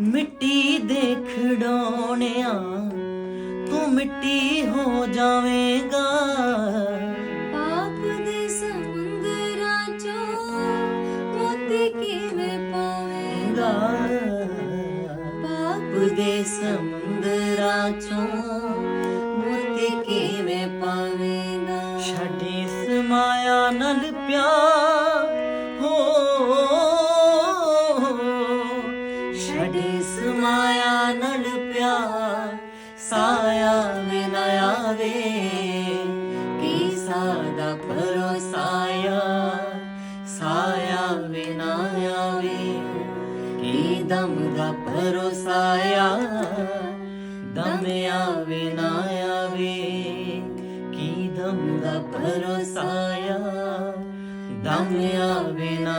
ਮਿੱਟੀ ਦੇ ਖਿਡੌਣਿਆਂ ਤੂੰ ਮਿੱਟੀ ਹੋ ਜਾਵੇਂਗਾ। ਪਾਪ ਦੇ ਸਮੁੰਦਰਾਂ ਚੋਂ ਮੋਤੀ ਕਿਵੇਂ ਪਾਵੇਂਗਾ? ਪਾਪ ਦੇ ਸਮੁੰਦਰਾਂ ਚੋਂ ਮੋਤੀ ਕਿਵੇਂ ਪਾਵੇਂਗਾ? ਛੱਡੀ ਇਸ ਮਾਇਆ ਨਾਲ ਪਿਆਰ ਛੱਡੀ ਸਮਾਇਆ ਮਾਇਆ ਨਾਲ ਪਿਆਰ, ਸਾਇਆ ਵੀ ਆਵੇ। ਕੀ ਸਾਦਾ ਪਰੋਸਾਇਆ ਸਾਇਆ ਵੀ ਨਾ ਆਵੇ। ਕੀ ਦਮ ਦਾ ਪਰੋਸਾਇਆ ਦਮ ਆਵੇ ਨਾ ਆਵੇ। ਕੀ ਦਮ ਦਾ ਪਰੋਸਾਇਆ ਦਮ ਆਵੇ ਨਾ